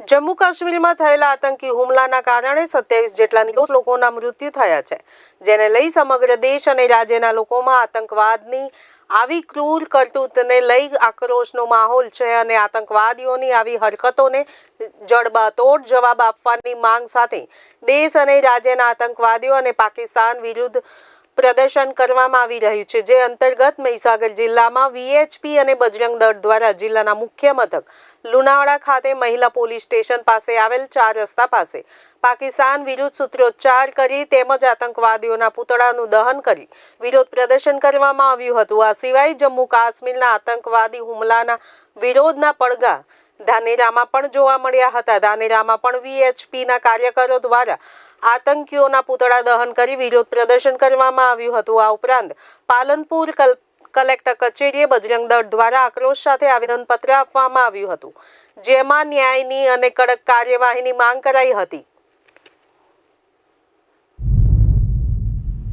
જમ્મુ કાશ્મીરમાં થયેલા આતંકી હુમલાના કારણે સત્યાવીસ જેટલા નિર્દોષ લોકોના મૃત્યુ થયા છે, જેને લઈ સમગ્ર દેશ અને રાજ્યના લોકોમાં આતંકવાદની આવી ક્રૂર કરતૂતને લઈ આક્રોશનો માહોલ છે અને આતંકવાદીઓની આવી હરકતોને જડબાતોડ જવાબ આપવાની માંગ સાથે દેશ અને રાજ્યના આતંકવાદીઓ અને પાકિસ્તાન વિરુદ્ધ પ્રદર્શન કરવામાં આવી રહ્યું છે, જે અંતર્ગત મહીસાગર જિલ્લામાં વીએચપી અને બજરંગ દળ દ્વારા જિલ્લાના મુખ્ય મથક લુણાવાડા ખાતે મહિલા પોલીસ સ્ટેશન પાસે આવેલ ચાર રસ્તા પાસે પાકિસ્તાન વિરુદ્ધ સૂત્રોચ્ચાર કરી તેમજ આતંકવાદીઓના પૂતળાનું દહન કરી વિરોધ પ્રદર્શન કરવામાં આવ્યું હતું. આ સિવાય જમ્મુ કાશ્મીરના આતંકવાદી હુમલાના વિરોધના પડઘા ધાનેરામાં પણ જોવા મળ્યા હતા. ધાનેરામાં પણ વીએચપીના કાર્યકરો દ્વારા આતંકીઓના પૂતળા દહન કરી વિરોધ પ્રદર્શન કરવામાં આવ્યું હતું. આ ઉપરાંત પાલનપુર કલ, કલેક્ટર કચેરીએ બજરંગ દળ દ્વારા આક્રોશ સાથે આવેદનપત્ર આપવામાં આવ્યું હતું, જેમાં ન્યાયની અને કડક કાર્યવાહીની માંગ કરાઈ હતી.